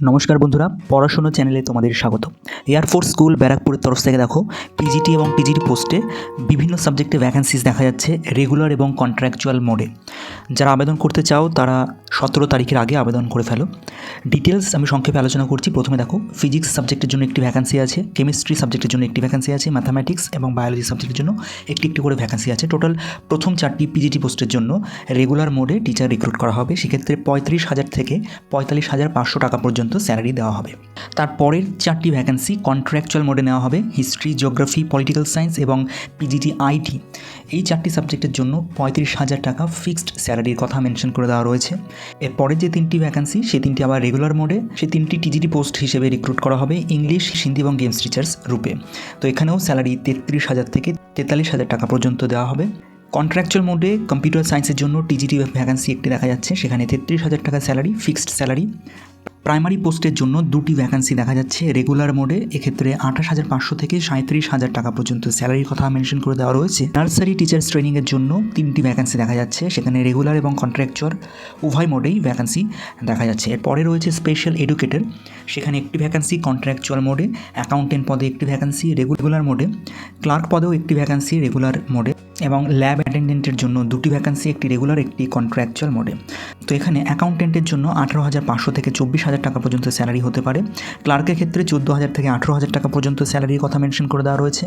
নমস্কার বন্ধুরা, পড়াশুনো চ্যানেলে তোমাদের স্বাগত। এয়ারফোর্স স্কুল ব্যারাকপুরের তরফ থেকে দেখো পিজিটি এবং পিজিটি পোস্টে বিভিন্ন সাবজেক্টে ভ্যাকেন্সিস দেখা যাচ্ছে রেগুলার এবং কন্ট্রাকচুয়াল মোডে যারা আবেদন করতে চাও, তারা সতেরো তারিখের আগে আবেদন করে ফেলো। ডিটেলস আমি সংক্ষেপে আলোচনা করছি। প্রথমে দেখো ফিজিক্স সাবজেক্টের জন্য একটি ভ্যাকেন্সি আছে কেমিস্ট্রি সাবজেক্টের জন্য একটি ভ্যাকেন্সি আছে ম্যাথামেটিক্স এবং বায়োলজি সাবজেক্টের জন্য একটি একটি করে ভ্যাকেন্সি আছে। টোটাল প্রথম চারটি পিজিটি পোস্টের জন্য রেগুলার মোডে টিচার রিক্রুট করা হবে। সেক্ষেত্রে পঁয়ত্রিশ হাজার থেকে পঁয়তাল্লিশ হাজার পাঁচশো টাকা পর্যন্ত স্যালারি দেওয়া হবে। তারপরের চারটি ভ্যাকেন্সি কন্ট্রাকচুয়াল মোডে নেওয়া হবে হিস্ট্রি জিওগ্রাফি পলিটিক্যাল সায়েন্স এবং পিজিটি আইটি এই চারটি সাবজেক্টের জন্য পঁয়ত্রিশ হাজার টাকা ফিক্সড স্যালারির কথা মেনশন করে দেওয়া রয়েছে। এরপরে যে তিনটি ভ্যাকান্সি সে তিনটি আবার রেগুলার মোডে সে তিনটি টিজিটি পোস্ট হিসেবে রিক্রুট করা হবে ইংলিশ হিন্দি এবং গেমস টিচার্স রূপে। তো এখানেও স্যালারি তেত্রিশ হাজার থেকে তেতাল্লিশ হাজার টাকা পর্যন্ত দেওয়া হবে। কন্ট্রাকচুয়াল মোডে কম্পিউটার সায়েন্সের জন্য টিজিটি ভ্যাকান্সি একটি দেখা যাচ্ছে। সেখানে তেত্রিশ হাজার টাকা স্যালারি ফিক্সড স্যালারি প্রাইমারি পোস্টের জন্য দুটি ভ্যাকেন্সি দেখা যাচ্ছে। রেগুলার মোডে, এক্ষেত্রে আঠাশ হাজার পাঁচশো থেকে সাঁত্রিশ হাজার টাকা পর্যন্ত স্যালারির কথা মেনশন করে দেওয়া রয়েছে। নার্সারি টিচার্স ট্রেনিংয়ের জন্য তিনটি ভ্যাকেন্সি দেখা যাচ্ছে। সেখানে রেগুলার এবং কন্ট্রাকচুয়াল উভয় মোডেই ভ্যাকেন্সি দেখা যাচ্ছে। এরপরে রয়েছে স্পেশাল এডুকেটর সেখানে একটি ভ্যাকেন্সি কন্ট্রাকচুয়াল মোডে অ্যাকাউন্টেন্ট পদে একটি ভ্যাকেন্সি রেগুলার মোডে। ক্লার্ক পদেও একটি ভ্যাকেন্সি রেগুলার মোডে। এবং ল্যাব অ্যাটেন্ডেন্টের জন্য দুটি ভ্যাকেন্সি একটি রেগুলার একটি কন্ট্রাকচুয়াল মোডে তো এখানে অ্যাকাউন্টেন্টের জন্য আঠারো হাজার পাঁচশো থেকে চব্বিশ হাজার টাকা পর্যন্ত স্যালারি হতে পারে। ক্লার্কের ক্ষেত্রে চোদ্দ হাজার থেকে আঠেরো হাজার টাকা পর্যন্ত স্যালারির কথা মেনশন করে দেওয়া রয়েছে।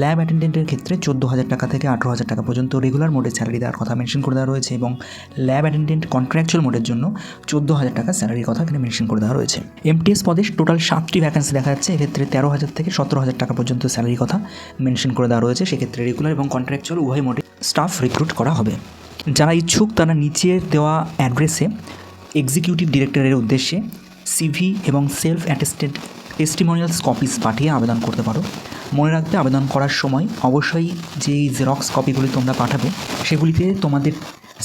ল্যাব অ্যাটেন্ডেন্টের ক্ষেত্রে চোদ্দ হাজার টাকা থেকে আঠেরো হাজার টাকা পর্যন্ত রেগুলার মোডে স্যালারি দেওয়ার কথা মেনশন করে দেওয়া রয়েছে এবং ল্যাব অ্যাটেন্ডেন্ট কন্ট্রাকচুয়াল মোডের জন্য চোদ্দ হাজার টাকা স্যালারির কথা এখানে মেনশন করে দেওয়া রয়েছে। এমটিএস পদে টোটাল সাতটি ভ্যাকেন্সি দেখা যাচ্ছে। এক্ষেত্রে তেরো হাজার থেকে সতেরো হাজার টাকা পর্যন্ত স্যালারির কথা মেনশন করে দেওয়া রয়েছে। সেক্ষেত্রে রেগুলার এবং কন্ট্রাকচুয়াল উভয় মোডে স্টাফ রিক্রুট করা হবে। যারা ইচ্ছুক তারা নিচে দেওয়া অ্যাড্রেসে এক্সিকিউটিভ ডিরেক্টরের উদ্দেশ্যে সিভি এবং সেলফ অ্যাটেস্টেড টেস্টিমোনিয়ালস কপিস পাঠিয়ে আবেদন করতে পারো। মনে রাখবে আবেদন করার সময় অবশ্যই যেই জেরক্স কপিগুলি তোমরা পাঠাবে, সেগুলিতে তোমাদের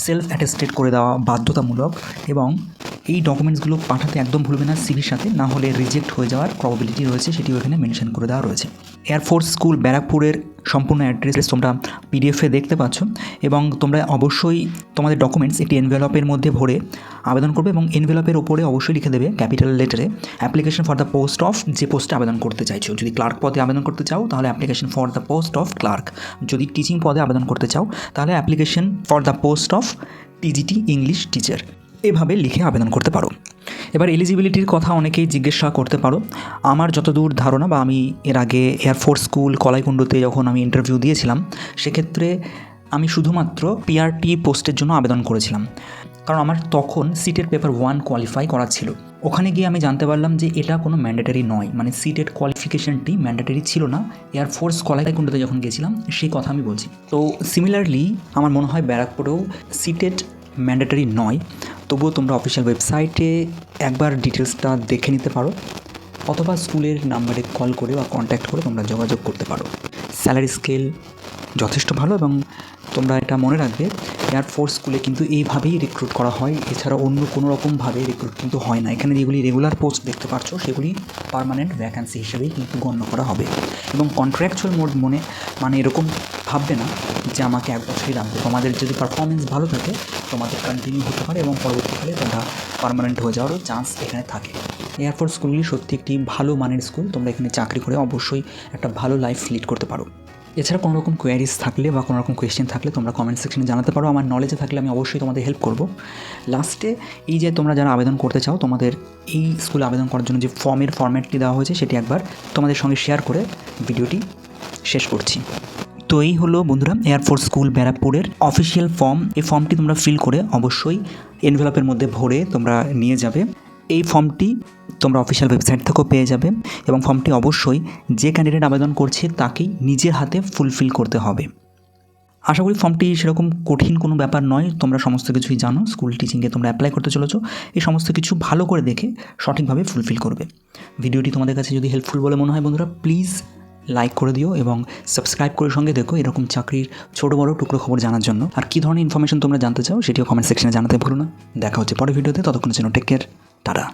সেলফ অ্যাটেস্টেড করে দেওয়া বাধ্যতামূলক এবং এই ডকুমেন্টসগুলো পাঠাতে একদম ভুলবে না সিভির সাথে, না হলে রিজেক্ট হয়ে যাওয়ার প্রবাবিলিটি রয়েছে, সেটিও এখানে মেনশন করে দেওয়া রয়েছে। এয়ারফোর্স স্কুল ব্যারাকপুরের সম্পূর্ণ অ্যাড্রেস তোমরা পিডিএফে দেখতে পাচ্ছ এবং তোমরা অবশ্যই তোমাদের ডকুমেন্টস একটি এনভেলপের মধ্যে ভরে আবেদন করবে এবং এনভেলপের ওপরে অবশ্যই লিখে দেবে capital লেটারে application for the post of যে পোস্টে আবেদন করতে চাইছো। যদি ক্লার্ক পদে আবেদন করতে চাও, তাহলে application for the post of clerk যদি টিচিং পদে আবেদন করতে চাও, তাহলে application for the post of TGT English teacher এভাবে লিখে আবেদন করতে পারো। এবার এলিজিবিলিটির কথা অনেকেই জিজ্ঞাসা করতে পারো। আমার যতদূর ধারণা বা আমি এর আগে এয়ারফোর্স স্কুল কলাইকুণ্ডুতে যখন আমি ইন্টারভিউ দিয়েছিলাম, সেক্ষেত্রে আমি শুধুমাত্র পিআরটি পোস্টের জন্য আবেদন করেছিলাম। কারণ আমার তখন সিটের পেপার ওয়ান কোয়ালিফাই করা ছিল। ওখানে গিয়ে আমি জানতে পারলাম যে এটা কোনো ম্যান্ডেটারি নয়। মানে সিটের কোয়ালিফিকেশনটি ম্যান্ডেটারি ছিল না। এয়ারফোর্স কলাইকুণ্ডুতে যখন গেছিলাম, সেই কথা আমি বলছি। তো সিমিলারলি আমার মনে হয় ব্যারাকপুরেও সিটেড ম্যান্ডেটারি নয়। তবুও তোমরা অফিসিয়াল ওয়েবসাইটে একবার ডিটেলসটা দেখে নিতে পারো, অথবা স্কুলের নাম্বারে কল করে বা কন্ট্যাক্ট করে তোমরা যোগাযোগ করতে পারো। স্যালারি স্কেল যথেষ্ট ভালো এবং তোমরা এটা মনে রাখবে এয়ারফোর্স স্কুলে কিন্তু এইভাবেই রিক্রুট করা হয়। এছাড়া অন্য কোনো রকমভাবে রিক্রুট কিন্তু হয় না। এখানে যেগুলি রেগুলার পোস্ট দেখতে পাচ্ছ, সেগুলি পারমানেন্ট ভ্যাকান্সি হিসেবেই কিন্তু গণ্য করা হবে। এবং কন্ট্রাকচুয়াল মোড মনে মানে এরকম ভাববে না যে আমাকে এক বছরই লাগবে। তোমাদের যদি পারফরমেন্স ভালো থাকে, তোমাদের কন্টিনিউ হতে পারে এবং পরবর্তীকালে তোমরা পারমানেন্ট হয়ে যাওয়ারও চান্স এখানে থাকে। এয়ারফোর্স স্কুলগুলি সত্যি একটি ভালো মানের স্কুল। তোমরা এখানে চাকরি করে অবশ্যই একটা ভালো লাইফ লিড করতে পারো। এছাড়া কোনো রকম কোয়ারিজ থাকলে বা কোনো রকম কোয়েশ্চেন থাকলে তোমরা কমেন্ট সেকশনে জানাতে পারো। আমার নলেজে থাকলে আমি অবশ্যই তোমাদের হেল্প করব। লাস্টে এই যে তোমরা যারা আবেদন করতে চাও, তোমাদের এই স্কুলে আবেদন করার জন্য যে ফর্মের ফর্ম্যাটটি দেওয়া হয়েছে, সেটি একবার তোমাদের সঙ্গে শেয়ার করে ভিডিওটি শেষ করছি। তো এই হলো বন্ধুরা এয়ারফোর্স স্কুল ব্যারাকপুরের অফিসিয়াল ফর্ম এই ফর্মটি তোমরা ফিল করে অবশ্যই এনভেলপের মধ্যে ভরে তোমরা নিয়ে যাবে। এই ফর্মটি তোমরা অফিসিয়াল ওয়েবসাইট থেকেও পেয়ে যাবে এবং ফর্মটি অবশ্যই যে ক্যান্ডিডেট আবেদন করছে তাকেই নিজের হাতে ফুলফিল করতে হবে। আশা করি ফর্মটি সেরকম কঠিন কোনো ব্যাপার নয়, তোমরা সমস্ত কিছুই জানো স্কুল টিচিংয়ে তোমরা অ্যাপ্লাই করতে চলেছো, এই সমস্ত কিছু ভালো করে দেখে সঠিকভাবে ফুলফিল করবে। ভিডিওটি তোমাদের কাছে যদি হেল্পফুল বলে মনে হয় বন্ধুরা প্লিজ লাইক করে দিও এবং সাবস্ক্রাইব করে সঙ্গে দেখো এরকম চাকরির ছোটো বড়ো টুকরো খবর জানার জন্য। আর কী ধরনের ইনফরমেশন তোমরা জানতে চাও, সেটিও কমেন্ট সেকশনে জানাতে ভুলো না। দেখা হচ্ছে পরের ভিডিওতে, ততক্ষণের জন্য টেক কেয়ার টাটা